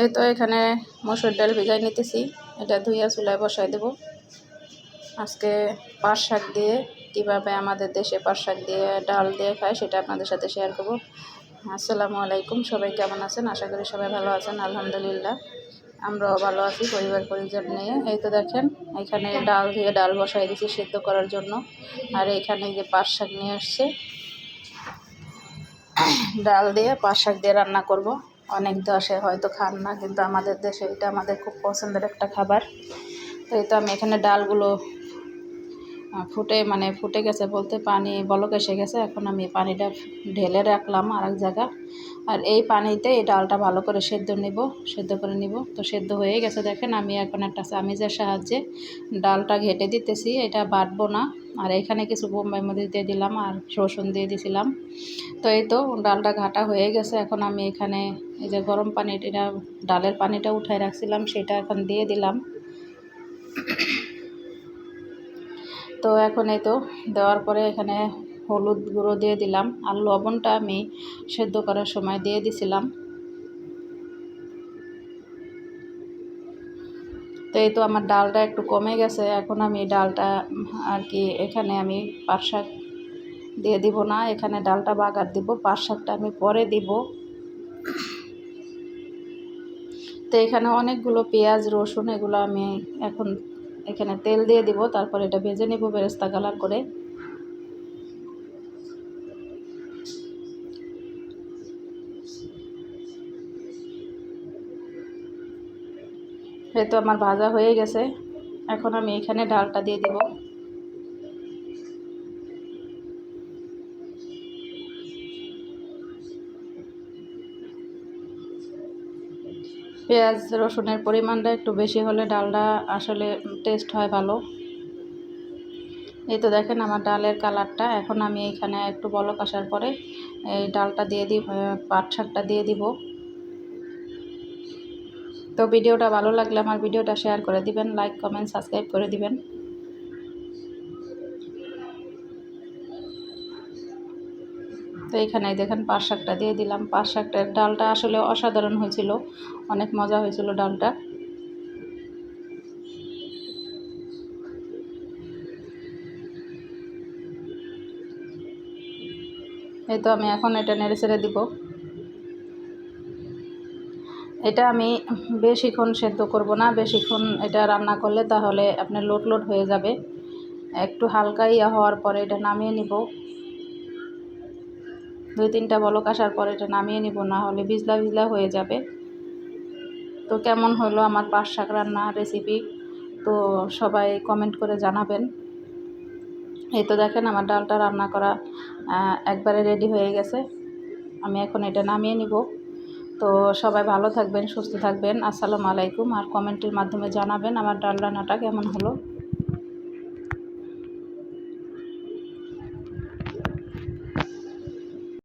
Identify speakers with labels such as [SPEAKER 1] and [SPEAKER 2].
[SPEAKER 1] এই তো এখানে মসুর ডাল ভিজাই নিতেছি। এটা ধুইয়া চুলায় বসাই দেব। আজকে পাট শাক দিয়ে কীভাবে আমাদের দেশে পাট শাক দিয়ে ডাল দিয়ে খায় সেটা আপনাদের সাথে শেয়ার করব। আসসালামু আলাইকুম, সবাই কেমন আছেন? আশা করি সবাই ভালো আছেন, আলহামদুলিল্লাহ। আমরাও ভালো আছি, পরিবার পরিজন নিয়ে। এই তো দেখেন, এখানে ডাল দিয়ে ডাল বসাই দিয়েছি সেদ্ধ করার জন্য। আর এখানে যে পাট শাক নিয়ে আসছে ডাল দিয়ে পাট শাক দিয়ে রান্না করব। অনেক দেশে হয়তো খান না, কিন্তু আমাদের দেশে এটা আমাদের খুব পছন্দের একটা খাবার। তো এই তো আমি এখানে ডালগুলো ফুটে মানে ফুটে গেছে বলতে পানি বলক এসে গেছে। এখন আমি পানিটা ঢেলে রাখলাম আরেক জায়গা। আর এই পানিতে এই ডালটা ভালো করে সেদ্ধ নিব, সেদ্ধ করে নিব। তো সেদ্ধ হয়ে গেছে দেখেন, আমি এখন একটা চামিজের সাহায্যে ডালটা ঘেটে দিতেছি, এটা বাটবো না। আর এখানে কিছু বোম্বাই মরিচ দিয়ে দিলাম আর রসুন দিয়ে দিছিলাম। তো এই তো ডালটা ঘাটা হয়ে গেছে, এখন আমি এখানে এই যে গরম পানিটা ডালের পানিটা উঠায় রাখছিলাম, সেটা এখন দিয়ে দিলাম। তো এখন এই তো দেওয়ার পরে এখানে হলুদ গুঁড়ো দিয়ে দিলাম আর লবণটা আমি সেদ্ধ করার সময় দিয়ে দিছিলাম। তো এই তো আমার ডালটা একটু কমে গেছে, এখন আমি ডালটা আর কি এখানে আমি পাট শাক দিয়ে দিব না, এখানে ডালটা বাগার দিব, পাট শাকটা আমি পরে দিব। তো এখানে অনেকগুলো পেঁয়াজ, রসুন এগুলো আমি এখন এখানে তেল দিয়ে দিব, তারপর এটা ভেজে নেব বেরেস্তা কালার করে। এই তো আমার ভাজা হয়ে গেছে। এখন আমি এখানে ডালটা দিয়ে দিব। পেঁয়াজ, রসুনের পরিমাণটা একটু বেশি হলে ডালটা আসলে টেস্ট হয় ভালো। এই তো দেখেন আমার ডালের কালারটা। এখন আমি এখানে একটু বলক আসার পরে এই ডালটা দিয়ে দিই পাট শাকটা দিয়ে দিব। তো ভিডিওটা ভালো লাগলে আমার ভিডিওটা শেয়ার করে দিবেন লাইক কমেন্ট সাবস্ক্রাইব করে দিবেন। তো এখানে দেখেন পাট শাকটা দিয়ে দিলাম। পাট শাকটার ডালটা আসলে অসাধারণ হয়েছিল, অনেক মজা হয়েছিল ডালটা। এই তো আমি এখন এটা নেড়ে ছেড়ে দিব। এটা আমি বেশিক্ষণ সেদ্ধ করব না, বেশিক্ষণ এটা রান্না করলে তাহলে আপনার লোট লোট হয়ে যাবে। একটু হালকা ইয়া হওয়ার পরে এটা নামিয়ে নিব। দুই তিনটা বলক আসার পরে এটা নামিয়ে নিব, না হলে ভিজলা ভিজলা হয়ে যাবে। তো কেমন হলো আমার পাট শাক রান্না রেসিপি তো সবাই কমেন্ট করে জানাবেন। এই তো দেখেন আমার ডালটা রান্না করা একবারে রেডি হয়ে গেছে। আমি এখন এটা নামিয়ে নিব। তো সবাই ভালো থাকবেন, সুস্থ থাকবেন। আসসালামু আলাইকুম। আর কমেন্টের মাধ্যমে জানাবেন আমার ডাল রান্নাটা কেমন হলো।